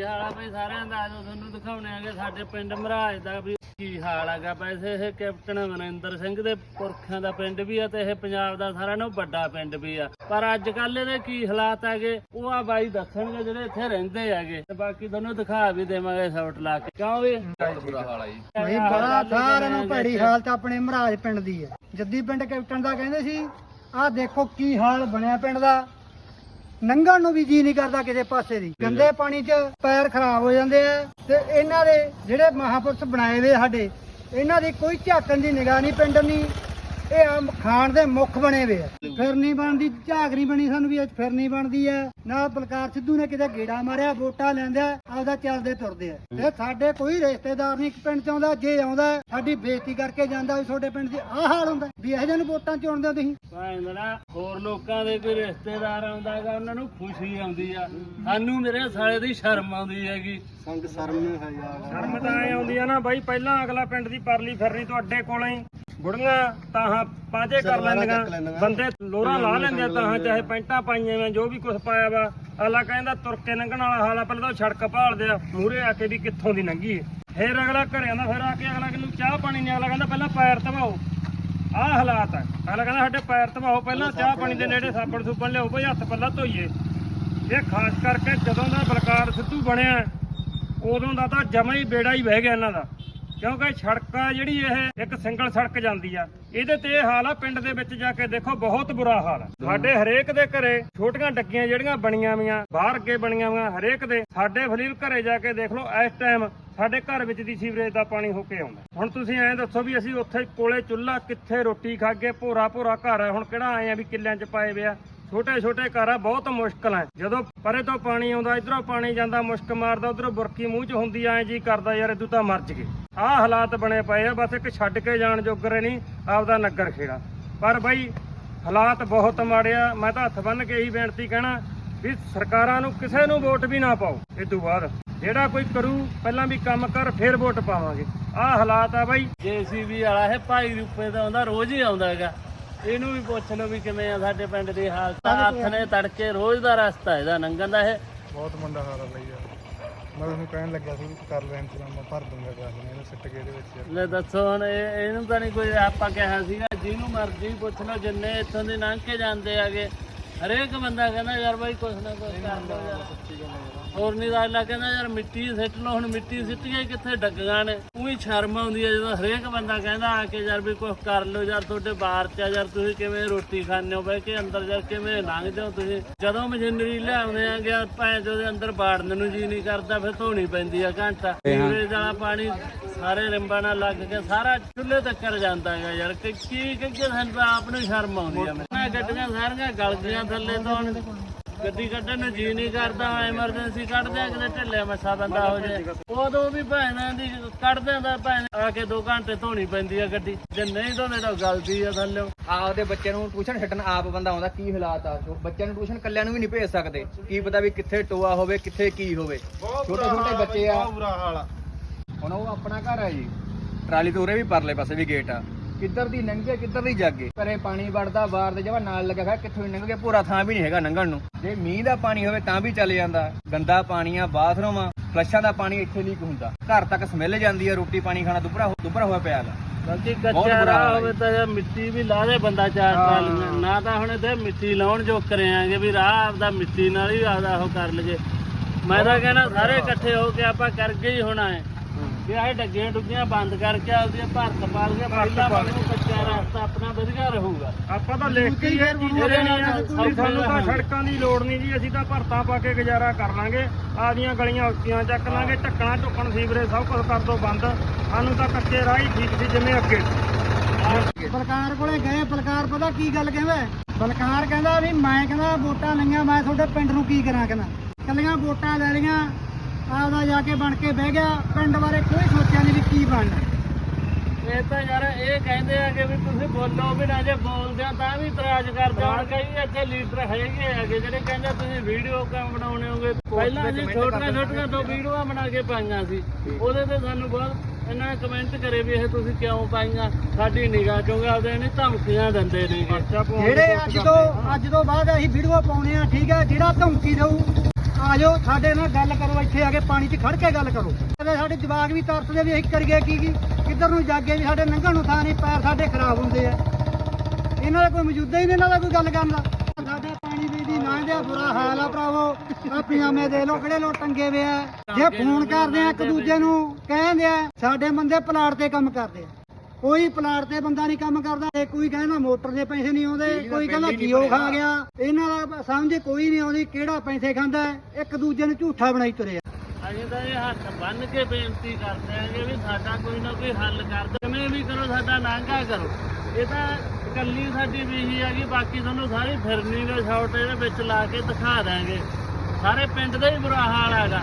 ਕੀ ਹਾਲ ਆ ਬਈ ਸਾਰਿਆਂ ਦਾ ਆਜੋ ਤੁਹਾਨੂੰ ਦਿਖਾਉਣੇ ਆਗੇ ਸਾਡੇ ਪਿੰਡ ਮਹਾਰਾਜ ਦਾ ਵੀ ਕੀ ਹਾਲ ਹੈਗਾ। ਵੈਸੇ ਇਹ ਕੈਪਟਨ ਅਮਰਿੰਦਰ ਸਿੰਘ ਦੇ ਪੁਰਖਿਆਂ ਦਾ ਪਿੰਡ ਵੀ ਆ ਤੇ ਇਹ ਪੰਜਾਬ ਦਾ ਸਾਰਿਆਂ ਨਾਲੋਂ ਵੱਡਾ ਪਿੰਡ ਵੀ ਆ। ਪਰ ਅੱਜ ਕੱਲ ਇਹਦੇ ਕੀ ਹਾਲਾਤ ਹੈਗੇ ਉਹ ਆ ਬਾਈ ਦੱਸਣਗੇ ਜਿਹੜੇ ਇੱਥੇ ਰਹਿੰਦੇ ਹੈਗੇ। ਤੇ ਬਾਕੀ ਤੁਹਾਨੂੰ ਦਿਖਾ ਵੀ ਦੇਵਾਂਗੇ ਸ਼ਾਟ ਲਾ ਕੇ। ਕਿਉਂ ਵੀ? ਬੁਰਾ ਹਾਲ ਆ ਜੀ। ਨਹੀਂ ਬੜਾ ਸਾਰਿਆਂ ਨੂੰ ਭੈੜੀ ਹਾਲਤ ਆਪਣੇ ਮਹਾਰਾਜ ਪਿੰਡ ਦੀ ਹੈ। ਜੱਦੀ ਪਿੰਡ ਕੈਪਟਨ ਦਾ ਕਹਿੰਦੇ ਸੀ ਆਹ ਦੇਖੋ ਕੀ ਹਾਲ ਬਣਿਆ ਪਿੰਡ ਦਾ। ਨੰਗਣ ਨੂੰ ਵੀ ਜੀ ਨਹੀਂ ਕਰਦਾ ਕਿਸੇ ਪਾਸੇ ਦੀ। ਗੰਦੇ ਪਾਣੀ 'ਚ ਪੈਰ ਖਰਾਬ ਹੋ ਜਾਂਦੇ ਆ ਤੇ ਇਹਨਾਂ ਦੇ ਜਿਹੜੇ ਮਹਾਪੁਰਸ਼ ਬਣਾਏ ਵੇ ਸਾਡੇ ਇਹਨਾਂ ਦੀ ਕੋਈ ਝਾਕਣ ਦੀ ਨਿਗਾਹ ਨਹੀਂ ਪਿੰਡ ਨਹੀਂ। ਇਹ ਆਮ ਖਾਣ ਦੇ ਮੁੱਖ ਬਣੇ ਵੇ ਆ। ਫਿਰ ਨਹੀਂ ਬਣਦੀ ਝਾਕ ਨਹੀਂ ਬਣੀ ਸਾਨੂੰ ਵੀ ਅੱਜ ਫਿਰ ਨਹੀਂ ਬਣਦੀ ਐ ਨਾ ਬਲਕਾਰ ਸਿੱਧੂ ਨੇ ਕਿਤੇ ਗੇੜਾ ਮਾਰਿਆ ਵੋਟਾਂ ਲੈਂਦਾ ਆਪਦਾ ਚੱਲਦੇ ਤੁਰਦੇ ਆ। ਤੇ ਸਾਡੇ ਕੋਈ ਰਿਸ਼ਤੇਦਾਰ ਨਹੀਂ ਇੱਕ ਪਿੰਡ ਚ ਆਉਂਦਾ ਜੇ ਆਉਂਦਾ ਸਾਡੀ ਬੇਇੱਜ਼ਤੀ ਕਰਕੇ ਜਾਂਦਾ ਵੀ ਤੁਹਾਡੇ ਪਿੰਡ 'ਚ ਆਹ ਹਾਲ ਹੁੰਦਾ। ਵੀ ਇਹੋ ਜਿਹੇ ਨੂੰ ਵੋਟਾਂ ਚੁਣਦੇ ਹੋ ਤੁਸੀਂ? ਹੋਰ ਲੋਕਾਂ ਦੇ ਕੋਈ ਰਿਸ਼ਤੇਦਾਰ ਆਉਂਦਾ ਹੈਗਾ ਉਹਨਾਂ ਨੂੰ ਖੁਸ਼ੀ ਆਉਂਦੀ ਆ। ਸਾਨੂੰ ਮੇਰੇ ਸਾਲੇ ਦੀ ਸ਼ਰਮ ਆਉਂਦੀ ਹੈਗੀ। ਸੰਗ ਸ਼ਰਮ ਨਹੀਂ ਹੈ ਯਾਰ ਸ਼ਰਮ ਤਾਂ ਆਉਂਦੀ ਆ ਨਾ ਬਾਈ ਪਹਿਲਾਂ ਅਗਲਾ ਪਿੰਡ ਦੀ ਪਰਲੀ ਫਿਰਨੀ ਤੁਹਾਡੇ ਕੋਲੋਂ ਹੀ। ਬੁੜੀਆਂ ਤਾਹਾਂ ਪਾਜੇ ਕਰ ਲੈਂਦੀਆਂ। ਬੰਦੇ ਲੋਰਾ ਲਾ ਲੈਂਦੇ ਆ ਤਾਹਾਂ ਚਾਹੇ ਪੈਂਟਾਂ ਪਾਈਆਂ ਵਾ ਜੋ ਵੀ ਕੁਝ ਪਾਇਆ ਵਾ। ਅਗਲਾ ਕਹਿੰਦਾ ਤੁਰ ਕੇ ਲੰਘਣ ਵਾਲਾ ਹਾਲ ਆ ਪਹਿਲਾਂ ਤਾਂ ਸੜਕ ਭਾਲਦੇ ਆ। ਮੂਹਰੇ ਆ ਕੇ ਵੀ ਕਿੱਥੋਂ ਦੀ ਏ। ਫੇਰ ਅਗਲਾ ਘਰੇ ਆਉਂਦਾ ਫਿਰ ਆ ਕੇ ਅਗਲਾ ਕਿਨੂੰ ਚਾਹ ਪਾਣੀ ਨਹੀਂ? ਅਗਲਾ ਕਹਿੰਦਾ ਪਹਿਲਾਂ ਪੈਰ ਧਵਾਓ। ਆਹ ਹਾਲਾਤ ਆ। ਅਗਲਾ ਕਹਿੰਦਾ ਸਾਡੇ ਪੈਰ ਧਵਾਓ ਪਹਿਲਾਂ ਚਾਹ ਪਾਣੀ ਦੇ ਨੇੜੇ ਸਾਬਣ ਸੁਬਣ ਲਿਆਓ ਭਈ ਹੱਥ ਪੱਲਾ ਧੋਈਏ। ਇਹ ਖਾਸ ਕਰਕੇ ਜਦੋਂ ਦਾ ਬਲਕਾਰ ਸਿੱਧੂ ਬਣਿਆ ਉਦੋਂ ਦਾ ਤਾਂ ਜਮਾ ਹੀ ਬੇੜਾ ਹੀ ਵਹਿ ਗਿਆ ਇਹਨਾਂ ਦਾ। ਕਿਉਂਕਿ ਸੜਕ ਆ ਜਿਹੜੀ ਇਹ ਇੱਕ ਸਿੰਗਲ ਸੜਕ ਜਾਂਦੀ ਆ। ਇਹਦੇ ਤੇ ਇਹ ਹਾਲ ਆ, ਪਿੰਡ ਦੇ ਵਿੱਚ ਜਾ ਕੇ ਦੇਖੋ, ਬਹੁਤ ਬੁਰਾ ਹਾਲ ਆ। ਸਾਡੇ ਹਰੇਕ ਦੇ ਘਰੇ ਛੋਟੀਆਂ ਡੱਗੀਆਂ ਜਿਹੜੀਆਂ ਬਣੀਆਂ ਵੀਆਂ, ਬਾਹਰ ਅੱਗੇ ਬਣੀਆਂ ਵੀਆਂ, ਹਰੇਕ ਦੇ। ਸਾਡੇ ਫਲੀਲ ਘਰੇ ਜਾ ਕੇ ਦੇਖ ਲਓ, ਇਸ ਟਾਈਮ ਸਾਡੇ ਘਰ ਵਿੱਚ ਦੀ ਸੀਵਰੇਜ ਦਾ ਪਾਣੀ ਹੋ ਕੇ ਆਉਂਦਾ। ਹੁਣ ਤੁਸੀਂ ਐਂ ਦੱਸੋ ਵੀ ਅਸੀਂ ਉੱਥੇ ਕੋਲੇ ਚੁੱਲ੍ਹਾ ਕਿੱਥੇ ਰੋਟੀ ਖਾ ਕੇ ਭੋਰਾ ਭੋਰਾ ਘਰ ਹੈ ਹੁਣ ਕਿਹੜਾ ਆਏ ਆ ਵੀ ਕਿੱਲਿਆਂ 'ਚ ਪਾਏ ਵੇ ਛੋਟੇ ਛੋਟੇ ਘਰ ਆ ਬਹੁਤ ਮੁਸ਼ਕਲ ਹੈ। ਜਦੋਂ ਪਰੇ ਤੋਂ ਪਾਣੀ ਆਉਂਦਾ, ਇਧਰੋਂ ਪਾਣੀ ਜਾਂਦਾ, ਮੁਸ਼ਕ ਮਾਰਦਾ, ਉਧਰੋਂ ਬੁਰਕੀ ਮੂੰਹ 'ਚ ਹੁੰਦੀ ਐ ਜੀ ਕਰਦਾ ਯਾਰ, ਇਦੂ ਤਾਂ ਮਰ ਜਗੇ ਆਹ ਹਾਲਾਤ ਬਣੇ ਪਏ ਆ, ਬਸ ਇੱਕ ਛੱਡ ਕੇ ਜਾਣ ਜੋਗਰੇ ਨਹੀਂ, ਆਪਦਾ ਨਗਰ ਖੇੜਾ। ਪਰ ਬਾਈ, ਹਾਲਾਤ ਬਹੁਤ ਮਾੜੇ ਆ, ਮੈਂ ਤਾਂ ਹੱਥ ਬੰਨ ਕੇ ਇਹੀ ਬੇਨਤੀ ਕਹਿਣਾ ਵੀ ਸਰਕਾਰਾਂ ਨੂੰ ਕਿਸੇ ਨੂੰ ਵੋਟ ਵੀ ਨਾ ਪਾਓ। ਇਹ ਤੋਂ ਬਾਅਦ ਜਿਹੜਾ ਕੋਈ ਕਰੂ, ਪਹਿਲਾਂ ਵੀ ਕੰਮ ਕਰ, ਫਿਰ ਵੋਟ ਪਾਵਾਂਗੇ। ਆਹ ਹਾਲਾਤ ਆ ਬਾਈ। ਜੇਸੀਬੀ ਵਾਲਾ ਇਹ ਭਾਈ ਰੂਪੇ ਦਾ ਆਉਂਦਾ, ਰੋਜ਼ ਹੀ ਆਉਂਦਾ ਹੈਗਾ। ਇਹਨੂੰ ਵੀ ਪੁੱਛ ਲਓ ਵੀ ਕਿਵੇਂ ਆ ਸਾਡੇ ਪਿੰਡ ਦੀ ਹਾਲਤ। ਹੱਥ ਨੇ ਤੜਕੇ ਰੋਜ਼ ਦਾ ਰਸਤਾ ਇਹਦਾ ਲੰਘਣ ਦਾ ਇਹ। ਬਹੁਤ ਮੰਦਾ ਹਾਲ ਆ ਬਈ ਯਾਰ ਮੈਂ ਤੁਹਾਨੂੰ ਕਹਿਣ ਲੱਗਾ ਸੀ ਵੀ ਕਰ ਲੈ ਇੰਤਜ਼ਾਮ ਮੈਂ ਭਰ ਦੂੰਗਾ ਗਾਸ ਨੇ ਇਹਨੂੰ ਸਿੱਟ ਕੇ ਇਹਦੇ ਵਿੱਚ ਲੈ ਦੱਸੋ ਹੁਣ ਇਹ- ਇਹਨੂੰ ਤਾਂ ਨਹੀਂ ਕੋਈ ਆਪਾਂ ਕਿਹਾ ਸੀਗਾ ਜਿਹਨੂੰ ਮਰਜ਼ੀ ਪੁੱਛ ਲਓ ਜਿੰਨੇ ਇੱਥੋਂ ਦੇ ਲੰਘ ਕੇ ਜਾਂਦੇ ਆਗੇ ਹਰੇਕ ਬੰਦਾ ਕਹਿੰਦਾ ਯਾਰ ਬਾਈ ਕੁਛ ਨਾ ਕੁਛ ਕਰ ਲਓ ਯਾਰ। ਹੋਰ ਨਹੀਂ ਦਾ ਅੱਲਾ ਕਹਿੰਦਾ ਯਾਰ ਮਿੱਟੀ ਸਿੱਟ ਲਓ ਹੁਣ ਮਿੱਟੀ ਸਿੱਟ ਗਈ ਕਿੱਥੇ ਡੱਗਾਂ ਨੇ? ਉਹੀ ਸ਼ਰਮ ਆਉਂਦੀ ਹੈ ਜਦੋਂ ਹਰੇਕ ਬੰਦਾ ਕਹਿੰਦਾ ਆ ਕੇ ਯਾਰ ਵੀ ਕੁਛ ਕਰ ਲਓ ਯਾਰ ਤੁਹਾਡੇ ਬਾਹਰ ਚ ਆ ਯਾਰ ਤੁਸੀਂ ਕਿਵੇਂ ਰੋਟੀ ਖਾਂਦੇ ਹੋ? ਬਈ ਕਿ ਅੰਦਰ ਯਾਰ ਕਿਵੇਂ ਲੰਘਦੇ ਹੋ ਤੁਸੀਂ? ਜਦੋਂ ਮਸ਼ੀਨਰੀ ਲਿਆਉਂਦੇ ਆ ਗਿਆ ਭੈਣ ਦੇ ਅੰਦਰ ਬਾੜਨ ਨੂੰ ਜੀ ਨਹੀਂ ਕਰਦਾ ਫਿਰ ਧੋਣੀ ਪੈਂਦੀ ਆ ਘੰਟਾ। ਸੀਵਰੇਜ ਵਾਲਾ ਪਾਣੀ ਸਾਰੇ ਰਿੰਬਾਂ ਨਾਲ ਲੱਗ ਕੇ ਸਾਰਾ ਚੁੱਲ੍ਹੇ ਤੱਕ ਜਾਂਦਾ ਹੈਗਾ ਯਾਰ। ਕਿ ਕੀ ਕਿ ਸਾਨੂੰ ਤਾਂ ਆਪ ਨੂੰ ਸ਼ਰਮ ਆਉਂਦੀ ਆ। ਮੈਂ ਗੱਡੀਆਂ ਸਾਰੀਆਂ ਗਲ ਗਈਆਂ ਥੱਲੇ ਤੋਂ। ਗੱਡੀ ਕੱਢਣ ਨੂੰ ਜੀ ਨਹੀਂ ਕਰਦਾ ਐਮਰਜੈਂਸੀ ਕੱਢਦੇ ਆ ਕਿਤੇ ਢਿੱਲੇ ਮੱਸਾ ਬੰਦਾ ਹੋ ਜਾਏ। ਉਦੋਂ ਵੀ ਭੈਣਾਂ ਦੀ ਕੱਢਦੇ ਦਾ ਭੈਣ ਆ ਕੇ 2 ਘੰਟੇ ਧੋਣੀ ਪੈਂਦੀ ਆ ਗੱਡੀ। ਜੇ ਨਹੀਂ ਧੋਣੇ ਤਾਂ ਗਲਤੀ ਆ ਥੱਲੇ। ਆਪਦੇ ਬੱਚੇ ਨੂੰ ਟਿਊਸ਼ਨ ਛੱਡਣ ਆਪ ਬੰਦਾ ਆਉਂਦਾ ਕੀ ਹਾਲਾਤ ਆ? ਬੱਚਿਆਂ ਨੂੰ ਟਿਊਸ਼ਨ ਕੱਲਿਆਂ ਨੂੰ ਵੀ ਨਹੀਂ ਭੇਜ ਸਕਦੇ। ਕੀ ਪਤਾ ਵੀ ਕਿੱਥੇ ਟੋਆ ਹੋਵੇ ਕਿੱਥੇ ਕੀ ਹੋਵੇ। ਛੋਟੇ ਛੋਟੇ ਬੱਚੇ ਆ। ਬੁਰਾ ਹਾਲ ਆ। ਹੁਣ ਉਹ ਆਪਣਾ ਘਰ ਹੈ ਜੀ। ਟਰਾਲੀ ਤੋਂ ਉਰੇ ਵੀ ਪਰਲੇ ਪਾਸੇ ਵੀ ਗੇਟ ਆ। ਕਿੱਧਰ ਦੀ ਲੰਘੇ ਕਿੱਧਰ ਦੀ ਜਾਗੇ? ਘਰੇ ਪਾਣੀ ਵੜਦਾ ਬਾਹਰ ਦੇ ਜਵਾ ਨਾਲ ਲੱਗਾ ਹੋਇਆ ਕਿੱਥੋਂ ਦੀ ਲੰਘ ਕੇ ਪੂਰਾ ਥਾਂ ਵੀ ਨਹੀਂ ਹੈਗਾ ਲੰਘਣ ਨੂੰ। ਜੇ ਮੀਂਹ ਦਾ ਪਾਣੀ ਹੋਵੇ ਤਾਂ ਵੀ ਚੱਲ ਜਾਂਦਾ। ਗੰਦਾ ਪਾਣੀ ਆ ਬਾਥਰੂਮ ਆ ਫਲਸ਼ਾਂ ਦਾ ਪਾਣੀ ਇੱਥੇ ਲੀਕ ਹੁੰਦਾ। ਘਰ ਤੱਕ ਸਮੈਲ ਜਾਂਦੀ ਆ ਰੋਟੀ ਪਾਣੀ ਖਾਣਾ ਦੁਪਰਾ ਦੁਪਰਾ ਹੋਇਆ ਪਿਆ ਬਾਕੀ ਬਹੁਤ ਕੱਚਾ ਰਾਹ ਹੈ ਹੋਵੇ ਤਾਂ ਯਾਰ ਮਿੱਟੀ ਵੀ ਲਾ ਦੇ ਬੰਦਾ ਚਾਰ ਟਰਾਲੀਆਂ ਨਾ ਤਾਂ ਹੁਣ ਇੱਥੇ ਮਿੱਟੀ ਲਾਉਣ ਜੋ ਕਰਿਆਂਗੇ ਵੀ ਰਾਹ ਆਪਦਾ ਮਿੱਟੀ ਨਾਲ ਹੀ ਆਪਦਾ ਉਹ ਕਰ ਲਗੇ ਮੈਂ ਤਾਂ ਕਹਿੰਦਾ ਸਾਰੇ ਇਕੱਠੇ ਹੋ ਕੇ ਆਪਾਂ ਕਰਕੇ ਹੀ ਹੋਣਾ ਹੈ। ਵੀ ਆਹ ਡੱਗੀਆਂ ਡੁੱਗੀਆਂ ਬੰਦ ਕਰਕੇ ਆਪਦੀਆਂ ਭਾਰਤ ਪਾਲ ਕੇ ਪਹਿਲਾਂ ਨੂੰ ਕੱਚਾ ਰਸਤਾ ਆਪਣਾ ਵਧੀਆ ਰਹੂਗਾ। ਆਪਾਂ ਤਾਂ ਲਿਖ ਕੇ ਹੀ ਇਹ ਚੀਜ਼ਾਂ ਦੇਣੀਆਂ ਵੀ ਸਾਨੂੰ ਤਾਂ ਸੜਕਾਂ ਦੀ ਲੋੜ ਨਹੀਂ ਜੀ ਅਸੀਂ ਤਾਂ ਭਰਤਾਂ ਪਾ ਕੇ ਗੁਜ਼ਾਰਾ ਕਰ ਲਾਂਗੇ। ਆਦੀਆਂ ਗਲੀਆਂ ਉੱਚੀਆਂ ਚੱਕ ਲਾਂਗੇ ਢੱਕਣਾ ਢੁੱਕਣ ਸੀਵਰੇਜ ਸਭ ਕੁਝ ਕਰ ਦੋ ਬੰਦ। ਸਾਨੂੰ ਤਾਂ ਕੱਚੇ ਰਾਹ ਹੀ ਠੀਕ ਸੀ ਜਿਵੇਂ ਅੱਗੇ। ਬਲਕਾਰ ਕੋਲੇ ਗਏ ਬਲਕਾਰ ਪਤਾ ਕੀ ਗੱਲ ਕਹਿੰਦਾ? ਬਲਕਾਰ ਕਹਿੰਦਾ ਵੀ ਮੈਂ ਕਹਿੰਦਾ ਵੋਟਾਂ ਲਈਆਂ ਮੈਂ ਤੁਹਾਡੇ ਪਿੰਡ ਨੂੰ ਕੀ ਕਰਾਂ ਕਹਿੰਦਾ? ਕੱਲੀਆਂ ਵੋਟਾਂ ਲੈ ਲਈਆਂ ਆਪਦਾ ਜਾ ਕੇ ਬਣ ਕੇ ਬਹਿ ਗਿਆ ਪਿੰਡ ਬਾਰੇ ਕੋਈ ਸੋਚਿਆ ਨਹੀਂ ਵੀ ਕੀ ਬਣਨਾ। ਇਹ ਤਾਂ ਯਾਰ ਇਹ ਕਹਿੰਦੇ ਆ ਕਿ ਵੀ ਤੁਸੀਂ ਬੋਲੋ ਵੀ ਨਾ ਜੇ ਬੋਲਦੇ ਆ ਤਾਂ ਵੀ ਇਤਰਾਜ਼ ਕਰਦੇ ਹੁਣ ਕਈ ਇੱਥੇ ਲੀਡਰ ਹੈਗੇ ਹੈਗੇ ਜਿਹੜੇ ਕਹਿੰਦੇ ਤੁਸੀਂ ਵੀਡੀਓ ਕਿਉਂ ਬਣਾਉਣੇ ਹੋਗੇ? ਪਹਿਲਾਂ ਅਸੀਂ ਛੋਟੀਆਂ ਛੋਟੀਆਂ ਤੋਂ ਵੀਡੀਓਆਂ ਬਣਾ ਕੇ ਪਾਈਆਂ ਸੀ। ਉਹਦੇ ਤੇ ਸਾਨੂੰ ਬਹੁਤ ਇਹਨਾਂ ਨੇ ਕਮੈਂਟ ਕਰੇ ਵੀ ਇਹ ਤੁਸੀਂ ਕਿਉਂ ਪਾਈਆਂ? ਸਾਡੀ ਨਿਗਾਹ ਚੋਂ ਆਪਦੇ ਨਹੀਂ ਧਮਕੀਆਂ ਦਿੰਦੇ ਨੇਗੇ। ਜਿਹੜੇ ਅੱਜ ਤੋਂ ਅੱਜ ਤੋਂ ਬਾਅਦ ਅਸੀਂ ਵੀਡੀਓ ਪਾਉਣੇ ਆ ਠੀਕ ਹੈ ਜਿਹੜਾ ਧਮਕੀ ਦਊ ਆ ਜਾਓ ਸਾਡੇ ਨਾਲ ਗੱਲ ਕਰੋ, ਇੱਥੇ ਆ ਕੇ ਪਾਣੀ 'ਚ ਖੜ ਕੇ ਗੱਲ ਕਰੋ। ਸਾਡੇ ਜਵਾਕ ਵੀ ਤਰਸਦੇ ਵੀ ਅਸੀਂ ਕਰੀਏ ਕੀ ਕੀ? ਕਿੱਧਰ ਨੂੰ ਜਾਗੇ ਵੀ ਸਾਡੇ ਲੰਘਣ ਨੂੰ ਥਾਂ ਨਹੀਂ, ਪੈਰ ਸਾਡੇ ਖਰਾਬ ਹੁੰਦੇ ਆ। ਇਹਨਾਂ ਦਾ ਕੋਈ ਮੌਜੂਦਾ ਹੀ ਨਹੀਂ, ਇਹਨਾਂ ਦਾ ਕੋਈ ਗੱਲ ਕਰਨ ਦਾ। ਸਾਡੇ ਪਾਣੀ ਦੀ ਦੀ ਨਾਂ ਦਾ ਬੁਰਾ ਹਾਲ ਆ ਭਰਾਵੋ। ਆ ਪਜਾਮੇ ਦੇ ਲੋ ਕਿਹੜੇ ਲੋ ਟੰਗੇ ਵੇ ਆ। ਜੇ ਫੋਨ ਕਰਦੇ ਆ ਇੱਕ ਦੂਜੇ ਨੂੰ, ਕਹਿੰਦੇ ਆ, ਸਾਡੇ ਬੰਦੇ ਪਲਾਟ ਤੇ ਕੰਮ ਕਰਦੇ ਆ। ਕੋਈ ਪਲਾਟ ਤੇ ਬੰਦਾ ਨਹੀਂ ਕੰਮ ਕਰਦਾ ਤੇ ਕੋਈ ਕਹਿੰਦਾ ਮੋਟਰ ਦੇ ਪੈਸੇ ਨਹੀਂ ਆਉਂਦੇ ਕੋਈ ਕਹਿੰਦਾ ਜੀਓ ਖਾ ਗਿਆ। ਇਹਨਾਂ ਦਾ ਸਮਝ ਕੋਈ ਨਹੀਂ ਆਉਂਦੀ ਕਿਹੜਾ ਪੈਸੇ ਖਾਂਦਾ। ਇੱਕ ਦੂਜੇ ਨੂੰ ਝੂਠਾ ਬਣਾਈ ਤੁਰੇ ਆ। ਅਸੀਂ ਤਾਂ ਇਹ ਹੱਥ ਬੰਨ ਕੇ ਬੇਨਤੀ ਕਰਦੇ ਆਂਗੇ ਵੀ ਸਾਡਾ ਕੋਈ ਨਾ ਕੋਈ ਹੱਲ ਕਰ ਦਿਓ ਕਿਵੇਂ ਵੀ ਕਰੋ ਸਾਡਾ ਨਾਂਗਾ ਕਰੋ। ਇਹ ਤਾਂ ਇਕੱਲੀ ਸਾਡੀ ਵੀਹੀ ਹੈਗੀ ਬਾਕੀ ਤੁਹਾਨੂੰ ਸਾਰੀ ਫਿਰਨੀ ਦੇ ਸ਼ਾਟ ਇਹਦੇ ਵਿੱਚ ਲਾ ਕੇ ਦਿਖਾ ਦਾਂਗੇ ਸਾਰੇ ਪਿੰਡ ਦਾ ਹੀ ਬੁਰਾ ਹਾਲ ਹੈਗਾ।